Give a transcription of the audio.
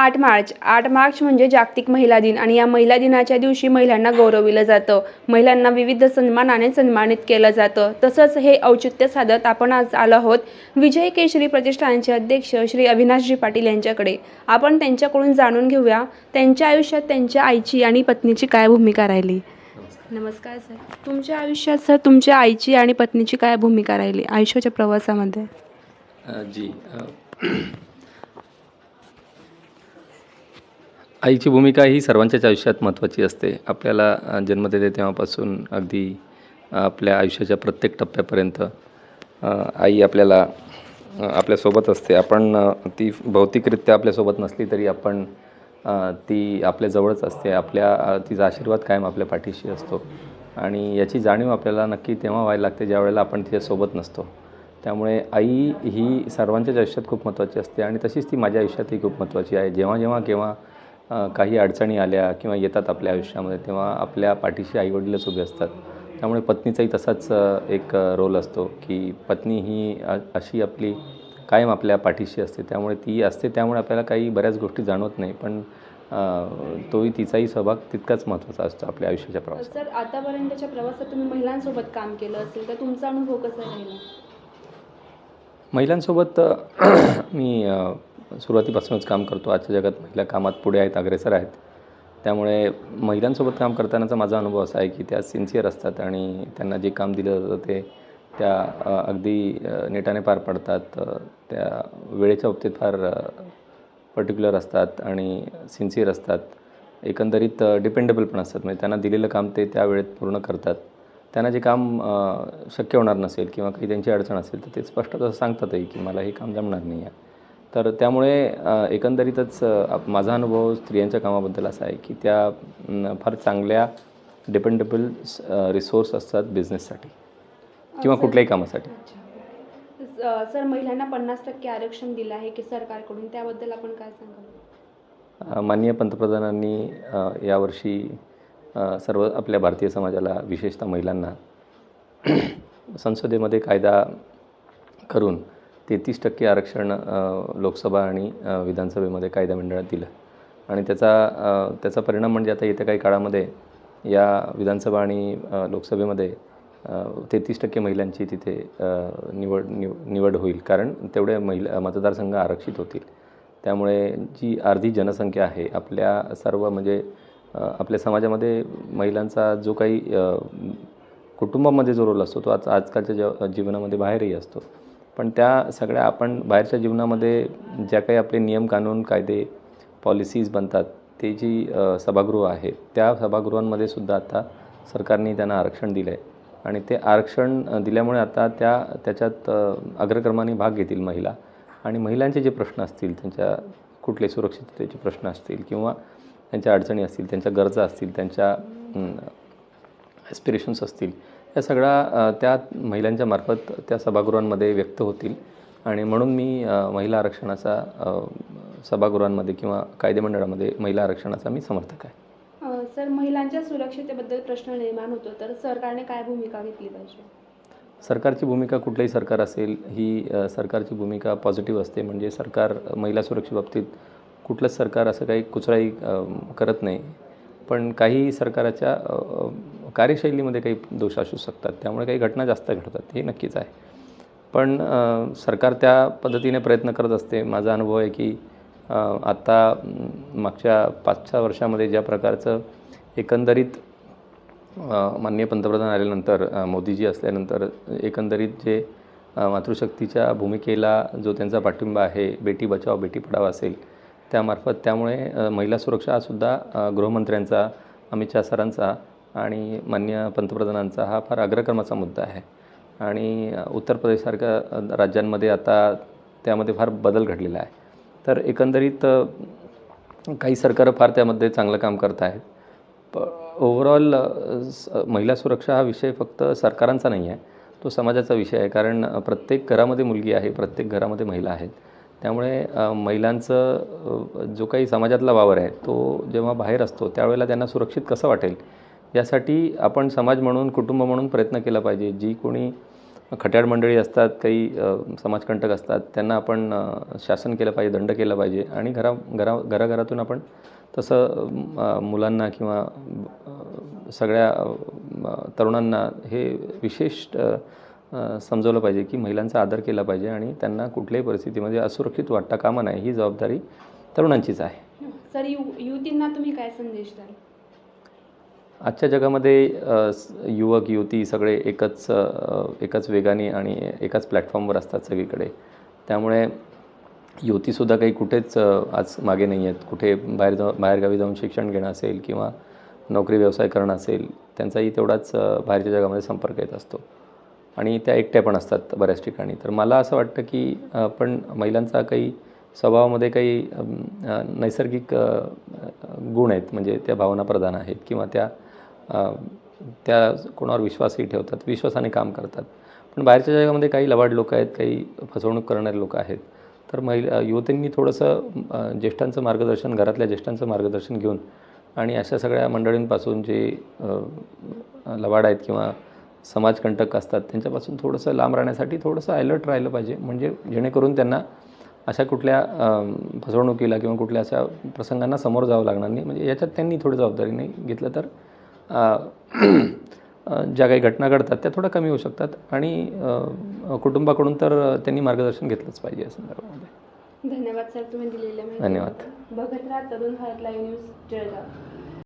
आठ मार्च. आठ मार्च म्हणजे जागतिक महिला दिन आणि या महिला दिनाच्या दिवशी महिलांना गौरविलं जातं. महिलांना विविध सन्मानाने सन्मानित केलं जातं. तसंच हे औचित्य साधत आपण आज आलो आहोत विजय केशरी प्रतिष्ठानचे अध्यक्ष श्री अविनाशजी पाटील यांच्याकडे. आपण त्यांच्याकडून जाणून घेऊया त्यांच्या आयुष्यात त्यांच्या आईची आणि पत्नीची काय भूमिका राहिली? नमस्कार. सर. तुमच्या आयुष्यात सर तुमच्या आईची आणि पत्नीची काय भूमिका राहिली आयुष्याच्या प्रवासामध्ये? जी. आईची भूमिका ही सर्वांच्याच आयुष्यात महत्त्वाची असते. आपल्याला जन्म देते तेव्हापासून अगदी आपल्या आयुष्याच्या प्रत्येक टप्प्यापर्यंत आई आपल्याला आपल्यासोबत असते. आपण ती भौतिकरित्या आपल्यासोबत नसली तरी आपण ती आपल्याजवळच असते. आपल्या तिचा आशीर्वाद कायम आपल्या पाठीशी असतो. आणि याची जाणीव आपल्याला नक्की तेव्हा व्हायला लागते ज्या वेळेला आपण तिच्यासोबत नसतो. त्यामुळे आई ही सर्वांच्याच आयुष्यात खूप महत्त्वाची असते आणि तशीच ती माझ्या आयुष्यातही खूप महत्त्वाची आहे. जेव्हा जेव्हा केव्हा काही अडचणी आल्या किंवा येतात आपल्या आयुष्यामध्ये तेव्हा आपल्या पाठीशी आईवडीलच उभे असतात. त्यामुळे पत्नीचाही तसाच एक रोल असतो की पत्नी ही अशी आपली कायम आपल्या पाठीशी असते. त्यामुळे ती असते त्यामुळे आपल्याला काही बऱ्याच गोष्टी जाणवत नाही. पण तोही तिचाही सहभाग तितकाच महत्त्वाचा असतो आपल्या आयुष्याच्या प्रवासात. सर आतापर्यंतच्या प्रवासात तुम्ही महिलांसोबत काम केलं असेल तर तुमचा अनुभव कसा राहिला? महिलांसोबत मी सुरुवातीपासूनच काम करतो. आजच्या जगात महिला कामात पुढे आहेत अग्रेसर आहेत. त्यामुळे महिलांसोबत काम करतानाचा माझा अनुभव असा आहे की त्या सिन्सिअर असतात आणि त्यांना जे काम दिलं जातं ते त्या अगदी नेटाने पार पाडतात. त्या वेळेच्या बाबतीत फार पर्टिक्युलर असतात आणि सिन्सिअर असतात. एकंदरीत डिपेंडेबल पण असतात. म्हणजे त्यांना दिलेलं काम ते त्या वेळेत पूर्ण करतात. त्यांना जे काम शक्य होणार नसेल किंवा काही त्यांची अडचण असेल तर ते स्पष्ट तसं सांगतातही की मला हे काम जमणार नाही आहे. तर त्यामुळे एकंदरीतच माझा अनुभव स्त्रियांच्या कामाबद्दल असा आहे की त्या फार चांगल्या डिपेंडेबल रिसोर्स असतात बिझनेससाठी किंवा कुठल्याही कामासाठी. सर महिलांना पन्नास टक्के आरक्षण दिलं आहे की सरकारकडून त्याबद्दल आपण काय सांगाल? माननीय पंतप्रधानांनी यावर्षी सर्व आपल्या भारतीय समाजाला विशेषतः महिलांना संसदेमध्ये कायदा करून तेहतीस टक्के आरक्षण लोकसभा आणि विधानसभेमध्ये कायदा मंडळात दिलं. आणि त्याचा त्याचा परिणाम म्हणजे आता येत्या काही काळामध्ये या विधानसभा आणि लोकसभेमध्ये तेहतीस टक्के महिलांची तिथे निवड निव निवड होईल. कारण तेवढे महिला मतदारसंघ आरक्षित होतील. त्यामुळे जी अर्धी जनसंख्या आहे आपल्या सर्व म्हणजे आपल्या समाजामध्ये महिलांचा जो काही कुटुंबामध्ये जो रोल असतो तो आज आजकालच्या ज जीवनामध्ये बाहेरही असतो. पण त्या सगळ्या आपण बाहेरच्या जीवनामध्ये ज्या काही आपले नियम कानून कायदे पॉलिसीज बनतात ते जी सभागृह आहेत त्या सभागृहांमध्ये सुद्धा आता सरकारने त्यांना आरक्षण दिलं आहे आणि ते आरक्षण दिल्यामुळे आता त्या त्याच्यात अग्रक्रमाने भाग घेतील महिला. आणि महिलांचे जे प्रश्न असतील त्यांच्या कुठले सुरक्षिततेचे प्रश्न असतील किंवा त्यांच्या अडचणी असतील त्यांच्या गरजा असतील त्यांच्या ॲस्पिरेशन्स असतील या सगळ्या त्या महिलांच्या मार्फत त्या सभागृहांमध्ये व्यक्त होतील. आणि म्हणून मी महिला आरक्षणाचा सभागृहांमध्ये किंवा कायदेमंडळामध्ये महिला आरक्षणाचा मी समर्थक आहे. सर महिलांच्या सुरक्षिततेबद्दल प्रश्न निर्माण होतो तर सरकारने काय भूमिका घेतली पाहिजे? सरकारची भूमिका कुठलंही सरकार असेल ही सरकारची भूमिका पॉझिटिव्ह असते. म्हणजे सरकार महिला सुरक्षेबाबतीत कुठलंच सरकार असं काही कुचराई करत नाही. पण काही सरकाराच्या कार्यशैलीमध्ये काही दोष असू शकतात. त्यामुळे काही घटना जास्त घडतात. हे नक्कीच आहे. पण सरकार त्या पद्धतीने प्रयत्न करत असते. माझा अनुभव आहे की आत्ता मागच्या पाच सहा वर्षामध्ये ज्या प्रकारचं एकंदरीत माननीय पंतप्रधान आल्यानंतर मोदीजी असल्यानंतर एकंदरीत जे मातृशक्तीच्या भूमिकेला जो त्यांचा पाठिंबा आहे बेटी बचाव बेटी पढाव असेल त्यामार्फत त्यामुळे महिला सुरक्षा हा सुद्धा गृहमंत्र्यांचा अमित शहा सरांचा आणि मान्य पंतप्रधानांचा हा फार अग्रक्रमाचा मुद्दा आहे. आणि उत्तर प्रदेशसारख्या राज्यांमध्ये आता त्यामध्ये फार बदल घडलेला आहे. तर एकंदरीत काही सरकारं फार त्यामध्ये चांगलं काम करत आहेत. प ओव्हरऑल महिला सुरक्षा हा विषय फक्त सरकारांचा नाही आहे. तो समाजाचा विषय आहे. कारण प्रत्येक घरामध्ये मुलगी आहे प्रत्येक घरामध्ये महिला आहेत. त्यामुळे महिलांचं जो काही समाजातला वावर आहे तो जेव्हा बाहेर असतो त्यावेळेला त्यांना सुरक्षित कसं वाटेल? यासाठी आपण समाज म्हणून कुटुंब म्हणून प्रयत्न केला पाहिजे. जी कोणी खट्याळ मंडळी असतात काही समाजकंटक असतात त्यांना आपण शासन केलं पाहिजे दंड केला पाहिजे. आणि घरा घरा घराघरातून आपण तसं मुलांना किंवा सगळ्या तरुणांना हे विशेष समजवलं पाहिजे की महिलांचा आदर केला पाहिजे आणि त्यांना कुठल्याही परिस्थितीमध्ये असुरक्षित वाटता कामा नाही ही जबाबदारी तरुणांचीच आहे. सर यु युवतींना तुम्ही काय संदेश द्याल? आजच्या जगामध्ये युवक युवती सगळे एकच एकाच वेगाने आणि एकाच प्लॅटफॉर्मवर असतात सगळीकडे. त्यामुळे युवतीसुद्धा काही कुठेच आज मागे नाही आहेत. कुठे बाहेर जाऊ बाहेरगावी जाऊन शिक्षण घेणं असेल किंवा नोकरी व्यवसाय करणं असेल त्यांचाही तेवढाच बाहेरच्या जगामध्ये संपर्क येत असतो. आणि त्या एकट्या पण असतात बऱ्याच ठिकाणी. तर मला असं वाटतं की आपण महिलांचा काही स्वभावामध्ये काही नैसर्गिक गुण आहेत. म्हणजे त्या भावनाप्रधान आहेत किंवा त्या त्या कोणावर विश्वासही ठेवतात विश्वासाने काम करतात. पण बाहेरच्या जगामध्ये काही लवाड लोक आहेत काही फसवणूक करणारे लोक आहेत. तर महिला युवतींनी थोडंसं ज्येष्ठांचं मार्गदर्शन घरातल्या ज्येष्ठांचं मार्गदर्शन घेऊन आणि अशा सगळ्या मंडळींपासून जे लवाड आहेत किंवा समाजकंटक असतात त्यांच्यापासून थोडंसं लांब राहण्यासाठी थोडंसं अलर्ट राहिलं पाहिजे. म्हणजे जेणेकरून त्यांना अशा कुठल्या फसवणुकीला किंवा कुठल्या अशा प्रसंगांना समोर जावं लागणार नाही. म्हणजे याच्यात त्यांनी थोडी जबाबदारी नाही घेतलं तर ज्या काही घटना घडतात त्या थोड्या कमी होऊ शकतात आणि कुटुंबाकडून तर त्यांनी मार्गदर्शन घेतलंच पाहिजे या संदर्भामध्ये. धन्यवाद सर तुम्ही दिलेल्या धन्यवाद. बघत राहा तरुण भारत लाईव्ह न्यूज जळगाव.